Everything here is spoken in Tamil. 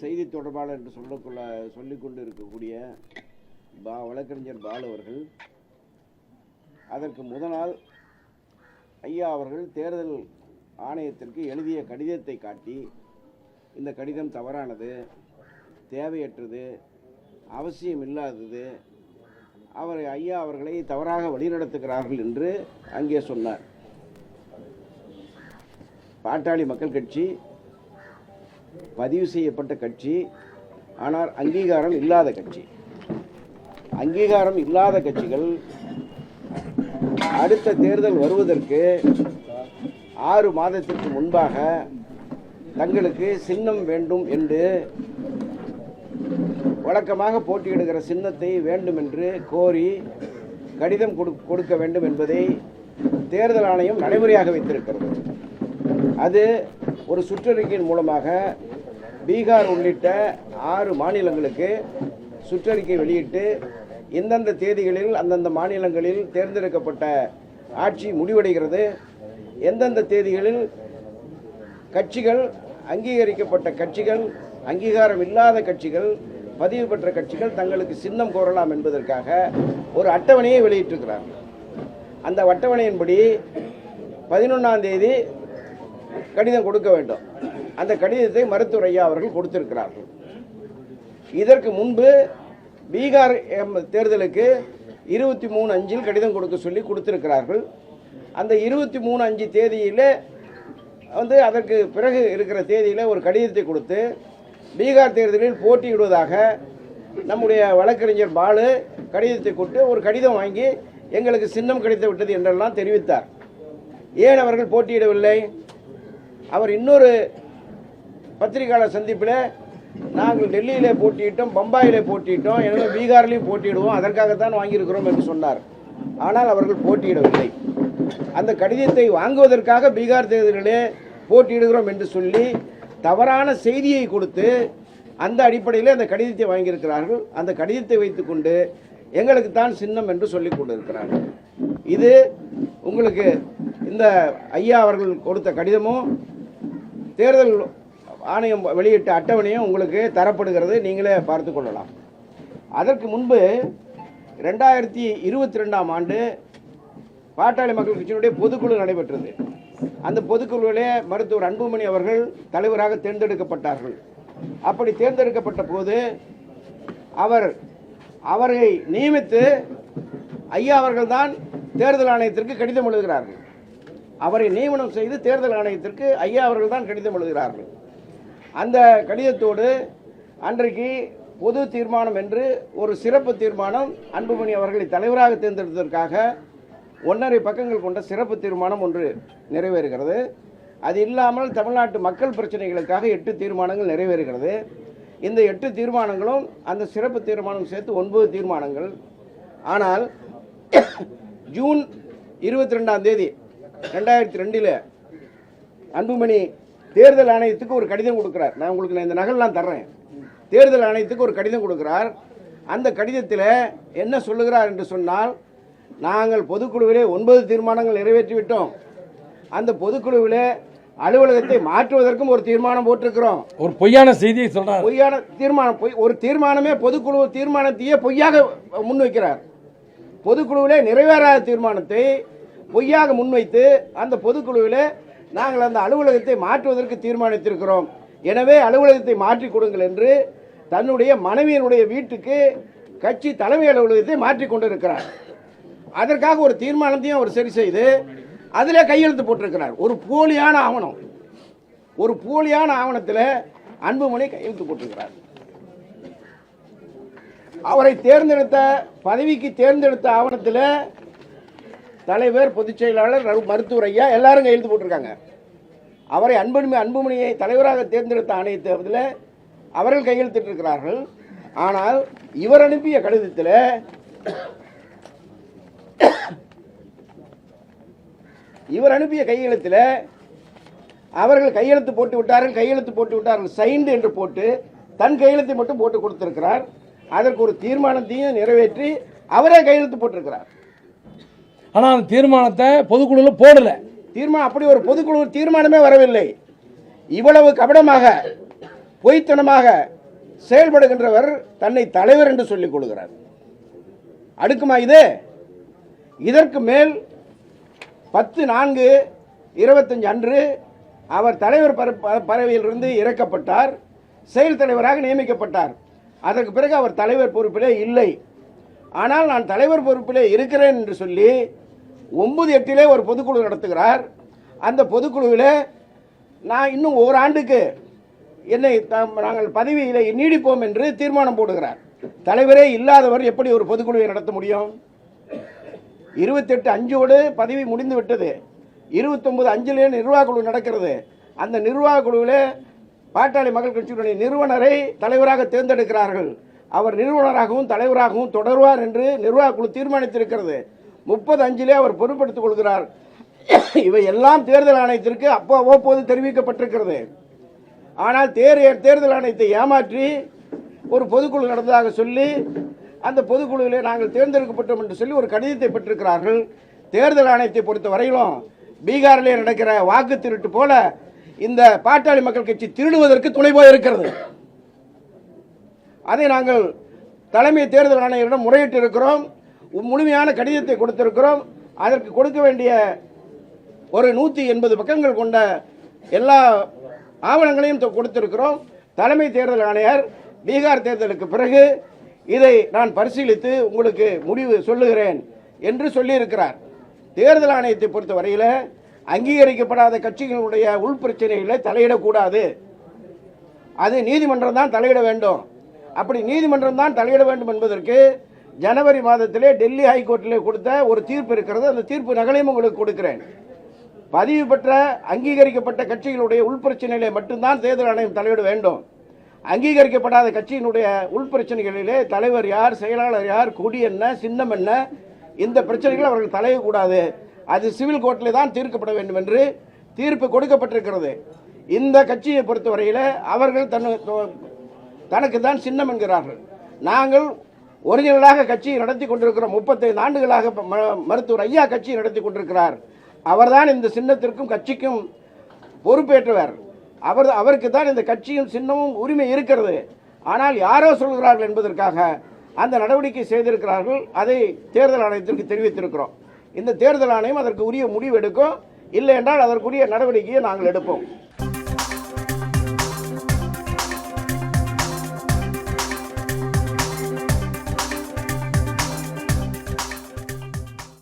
செய்தி தொடர்பாளர் என்று சொல்லக்குள்ள சொல்லிக்கொண்டு இருக்கக்கூடிய பா வழக்கறிஞர் பாலு அவர்கள் அதற்கு முதனால் ஐயா அவர்கள் தேர்தல் ஆணையத்திற்கு எழுதிய கடிதத்தை காட்டி இந்த கடிதம் தவறானது தேவையற்றது அவசியம் இல்லாதது அவர் ஐயா அவர்களை தவறாக வழிநடத்துகிறார்கள் என்று அங்கே சொன்னார். பாட்டாளி மக்கள் கட்சி பதிவு செய்யப்பட்ட கட்சி ஆனால் அங்கீகாரம் இல்லாத கட்சி. அங்கீகாரம் இல்லாத கட்சிகள் அடுத்த தேர்தல் வருவதற்கு ஆறு மாதத்திற்கு முன்பாக தங்களுக்கு சின்னம் வேண்டும் என்று வழக்கமாக போட்டியிடுகிற சின்னத்தை வேண்டும் என்று கோரி கடிதம் கொடுக்க வேண்டும் என்பதை தேர்தல் ஆணையம் நடைமுறையாக வைத்திருக்கிறது. அது ஒரு சுற்றறிக்கையின் மூலமாக பீகார் உள்ளிட்ட ஆறு மாநிலங்களுக்கு சுற்றறிக்கை வெளியிட்டு எந்தெந்த தேதிகளில் அந்தந்த மாநிலங்களில் தேர்ந்தெடுக்கப்பட்ட ஆட்சி முடிவடைகிறது. எந்தெந்த தேதிகளில் கட்சிகள் அங்கீகரிக்கப்பட்ட கட்சிகள் அங்கீகாரம் இல்லாத கட்சிகள் பதிவு பெற்ற கட்சிகள் தங்களுக்கு சின்னம் கோரலாம் என்பதற்காக ஒரு அட்டவணையை வெளியிட்டிருக்கிறார்கள். அந்த அட்டவணையின்படி பதினொன்றாம் தேதி கடிதம் கொடுக்க வேண்டும். அந்த கடிதத்தை மருத்துவர் ஐயா அவர்கள் கொடுத்திருக்கிறார்கள். இதற்கு முன்பு பீகார் எம் தேர்தலுக்கு இருபத்தி மூணு அஞ்சில் கடிதம் கொடுக்க சொல்லி கொடுத்திருக்கிறார்கள். அந்த இருபத்தி மூணு அஞ்சு தேதியில் வந்து அதற்கு பிறகு இருக்கிற தேதியில் ஒரு கடிதத்தை கொடுத்து பீகார் தேர்தலில் போட்டியிடுவதாக நம்முடைய வழக்கறிஞர் பாலு கடிதத்தை கொடுத்து ஒரு கடிதம் வாங்கி எங்களுக்கு சின்னம் கிடைத்து விட்டது என்றெல்லாம் தெரிவித்தார். ஏன் அவர்கள் போட்டியிடவில்லை? அவர் இன்னொரு பத்திரிகையாளர் சந்திப்பில் நாங்கள் டெல்லியிலே போட்டியிட்டோம் பம்பாயிலே போட்டியிட்டோம் எனவே பீகார்லேயும் போட்டியிடுவோம் அதற்காகத்தான் வாங்கியிருக்கிறோம் என்று சொன்னார். ஆனால் அவர்கள் போட்டியிடவில்லை. அந்த கடிதத்தை வாங்குவதற்காக பீகார் தேர்தலிலே போட்டியிடுகிறோம் என்று சொல்லி தவறான செய்தியை கொடுத்து அந்த அடிப்படையில் அந்த கடிதத்தை வாங்கியிருக்கிறார்கள். அந்த கடிதத்தை வைத்துக்கொண்டு எங்களுக்கு தான் சின்னம் என்று சொல்லிக் கொண்டிருக்கிறார்கள். இது உங்களுக்கு இந்த ஐயா அவர்கள் கொடுத்த கடிதமும் தேர்தல் ஆணையம் வெளியிட்ட அட்டவணையும் உங்களுக்கு தரப்படுகிறது. நீங்களே பார்த்து கொள்ளலாம். அதற்கு முன்பு ரெண்டாயிரத்தி இருபத்தி ரெண்டாம் ஆண்டு பாட்டாளி மக்கள் கட்சியினுடைய பொதுக்குழு நடைபெற்றது. அந்த பொதுக்குழுவிலே மருத்துவர் அன்புமணி அவர்கள் தலைவராக தேர்ந்தெடுக்கப்பட்டார்கள். அப்படி தேர்ந்தெடுக்கப்பட்ட போது அவர் அவரை நியமித்து ஐயா அவர்கள்தான் தேர்தல் ஆணையத்திற்கு கடிதம் எழுதுகிறார்கள். அவரை நியமனம் செய்து தேர்தல் ஆணையத்திற்கு ஐயா அவர்கள் தான் கடிதம் எழுதுகிறார்கள். அந்த கடிதத்தோடு அன்றைக்கு பொது தீர்மானம் என்று ஒரு சிறப்பு தீர்மானம் அன்புமணி அவர்களை தலைவராக தேர்ந்தெடுத்ததற்காக ஒன்றரை பக்கங்கள் கொண்ட சிறப்பு தீர்மானம் ஒன்று நிறைவேறுகிறது. அது இல்லாமல் தமிழ்நாட்டு மக்கள் பிரச்சனைகளுக்காக எட்டு தீர்மானங்கள் நிறைவேறுகிறது. இந்த எட்டு தீர்மானங்களும் அந்த சிறப்பு தீர்மானம் சேர்த்து ஒன்பது தீர்மானங்கள். ஆனால் ஜூன் இருபத்தி ரெண்டாம் தேதி ரெண்டாயிரத்தி ரெண்டில் அன்புமணி தேர்தல் ஆணையத்துக்கு ஒரு கடிதம் கொடுக்கிறார். நான் உங்களுக்கு நான் இந்த நகல்லாம் தர்றேன். தேர்தல் ஆணையத்துக்கு ஒரு கடிதம் கொடுக்கிறார். அந்த கடிதத்தில் என்ன சொல்லுகிறார் என்று சொன்னால் நாங்கள் பொதுக்குழுவிலே ஒன்பது தீர்மானங்கள் நிறைவேற்றி விட்டோம் அந்த பொதுக்குழுவிலே அலுவலகத்தை மாற்றுவதற்கும் ஒரு தீர்மானம் போட்டிருக்கிறோம். ஒரு பொய்யான செய்தியை சொல்றாரு. பொய்யான தீர்மானம் பொய் ஒரு தீர்மானமே பொதுக்குழு தீர்மானத்தையே பொய்யாக முன்வைக்கிறார். பொதுக்குழுவிலே நிறைவேறாத தீர்மானத்தை பொய்யாக முன்வைத்து அந்த பொதுக்குழுவில் நாங்கள் அந்த அலுவலகத்தை மாற்றுவதற்கு தீர்மானித்திருக்கிறோம். எனவே அலுவலகத்தை மாற்றி கொடுங்கள் என்று தன்னுடைய மனைவியினுடைய வீட்டுக்கு கட்சி தலைமை அலுவலகத்தை மாற்றி கொண்டிருக்கிறார். அதற்காக ஒரு தீர்மானத்தையும் அவர் சரி செய்து அதில் கையெழுத்து போட்டிருக்கிறார். ஒரு போலியான ஆவணம். ஒரு போலியான ஆவணத்தில் அன்புமணி கையெழுத்து போட்டிருக்கிறார். அவரை தேர்ந்தெடுத்த பதவிக்கு தேர்ந்தெடுத்த ஆவணத்தில் தலைவர் பொதுச் செயலாளர் மருத்துவர் ஐயா எல்லாரும் கையெழுத்து போட்டிருக்காங்க. அவரை அன்புமணி அன்புமணியை தலைவராக தேர்ந்தெடுத்த ஆணையத்தில் அவர்கள் கையெழுத்திட்டிருக்கிறார்கள் ஆனால் இவர் அனுப்பிய கடிதத்தில் இவர் அனுப்பிய கையெழுத்தில் அவர்கள் கையெழுத்து போட்டு விட்டார்கள் கையெழுத்து போட்டு விட்டார்கள் சைன்டு என்று போட்டு தன் கையெழுத்தை மட்டும் போட்டு கொடுத்திருக்கிறார். அதற்கு ஒரு தீர்மானத்தையும் நிறைவேற்றி அவரே கையெழுத்து போட்டிருக்கிறார். ஆனால் அந்த தீர்மானத்தை பொதுக்குழுவில் போடலை. தீர்மானம் அப்படி ஒரு பொதுக்குழு தீர்மானமே வரவில்லை. இவ்வளவு கபடமாக பொய்த்தனமாக செயல்படுகின்றவர் தன்னை தலைவர் என்று சொல்லிக் கொள்கிறார். அடுக்குமா இது? இதற்கு மேல் பத்து நான்கு இருபத்தஞ்சு அன்று அவர் தலைவர் பர- பதவியிலிருந்து இறக்கப்பட்டார். செயல் தலைவராக நியமிக்கப்பட்டார். அதற்கு பிறகு அவர் தலைவர் பொறுப்பிலே இல்லை. ஆனால் நான் தலைவர் பொறுப்பிலே இருக்கிறேன் என்று சொல்லி ஒன்பது எட்டிலே ஒரு பொதுக்குழு நடத்துகிறார். அந்த பொதுக்குழுவில் நான் இன்னும் ஒரு ஆண்டுக்கு என்னை தாம் நாங்கள் பதவியில் நீடிப்போம் என்று தீர்மானம் போடுகிறார். தலைவரே இல்லாதவர் எப்படி ஒரு பொதுக்குழுவை நடத்த முடியும்? இருபத்தெட்டு அஞ்சோடு பதவி முடிந்து விட்டது. இருபத்தொன்பது அஞ்சிலே நிர்வாக குழு நடக்கிறது. அந்த நிர்வாக குழுவில் பாட்டாளி மக்கள் கட்சியினுடைய நிறுவனரை தலைவராக தேர்ந்தெடுக்கிறார்கள். அவர் நிறுவனராகவும் தலைவராகவும் தொடர்வார் என்று நிர்வாக குழு தீர்மானித்திருக்கிறது. முப்பது அஞ்சிலே அவர் பொருட்படுத்திக் கொள்கிறார். இவை எல்லாம் தேர்தல் ஆணையத்திற்கு அப்போ அவ்வப்போது தெரிவிக்கப்பட்டிருக்கிறது. ஆனால் தேர் தேர்தல் ஆணையத்தை ஏமாற்றி ஒரு பொதுக்குழு நடந்ததாக சொல்லி அந்த பொதுக்குழுவிலே நாங்கள் தேர்ந்தெடுக்கப்பட்டோம் என்று சொல்லி ஒரு கடிதத்தை பெற்றிருக்கிறார்கள். தேர்தல் ஆணையத்தை பொறுத்த வரையிலும் பீகாரிலே நடக்கிற வாக்கு திருட்டு போல இந்த பாட்டாளி மக்கள் கட்சி திருடுவதற்கு துணை போயிருக்கிறது. அதை நாங்கள் தலைமை தேர்தல் ஆணையரிடம் முறையிட்டு இருக்கிறோம் முழுமையான கடிதத்தை கொடுத்திருக்கிறோம். அதற்கு கொடுக்க வேண்டிய ஒரு நூற்றி எண்பது பக்கங்கள் கொண்ட எல்லா ஆவணங்களையும் கொடுத்திருக்கிறோம். தலைமை தேர்தல் ஆணையர் பீகார் தேர்தலுக்கு பிறகு இதை நான் பரிசீலித்து உங்களுக்கு முடிவு சொல்லுகிறேன் என்று சொல்லியிருக்கிறார். தேர்தல் ஆணையத்தை பொறுத்த வரையில் அங்கீகரிக்கப்படாத கட்சிகளுடைய உள்பிரச்சனைகளை தலையிடக்கூடாது. அது நீதிமன்றம் தான் தலையிட வேண்டும். அப்படி நீதிமன்றம் தான் தலையிட வேண்டும் என்பதற்கு ஜனவரி மாதத்திலே டெல்லி ஹைகோர்ட்டிலே கொடுத்த ஒரு தீர்ப்பு இருக்கிறது. அந்த தீர்ப்பு நகலையும் உங்களுக்கு கொடுக்கிறேன். பதிவு பெற்ற அங்கீகரிக்கப்பட்ட கட்சிகளுடைய உள்பிரச்சனையிலே மட்டும்தான் தேர்தல் ஆணையம் தலையிட வேண்டும். அங்கீகரிக்கப்படாத கட்சியினுடைய உள்பிரச்சனைகளிலே தலைவர் யார் செயலாளர் யார் கொடி என்ன சின்னம் என்ன இந்த பிரச்சனைகள் அவர்கள் தலையக்கூடாது. அது சிவில் கோர்ட்டில் தான் தீர்க்கப்பட வேண்டும் என்று தீர்ப்பு கொடுக்கப்பட்டிருக்கிறது. இந்த கட்சியை பொறுத்தவரையில் அவர்கள் தன் தனக்கு தான் சின்னம் என்கிறார்கள். நாங்கள் ஒரிஜினலாக கட்சியை நடத்தி கொண்டிருக்கிறோம் முப்பத்தைந்து ஆண்டுகளாக ம- மருத்துவர் ஐயா கட்சியை நடத்தி கொண்டிருக்கிறார். அவர்தான் இந்த சின்னத்திற்கும் கட்சிக்கும் பொறுப்பேற்றவர். அவர் அவருக்கு தான் இந்த கட்சியும் சின்னமும் உரிமை இருக்கிறது. ஆனால் யாரோ சொல்கிறார்கள் என்பதற்காக அந்த நடவடிக்கை செய்திருக்கிறார்கள். அதை தேர்தல் ஆணையத்திற்கு தெரிவித்திருக்கிறோம். இந்த தேர்தல் ஆணையம் அதற்கு உரிய முடிவு எடுக்கும். இல்லை என்றால் அதற்குரிய நடவடிக்கையை நாங்கள் எடுப்போம்.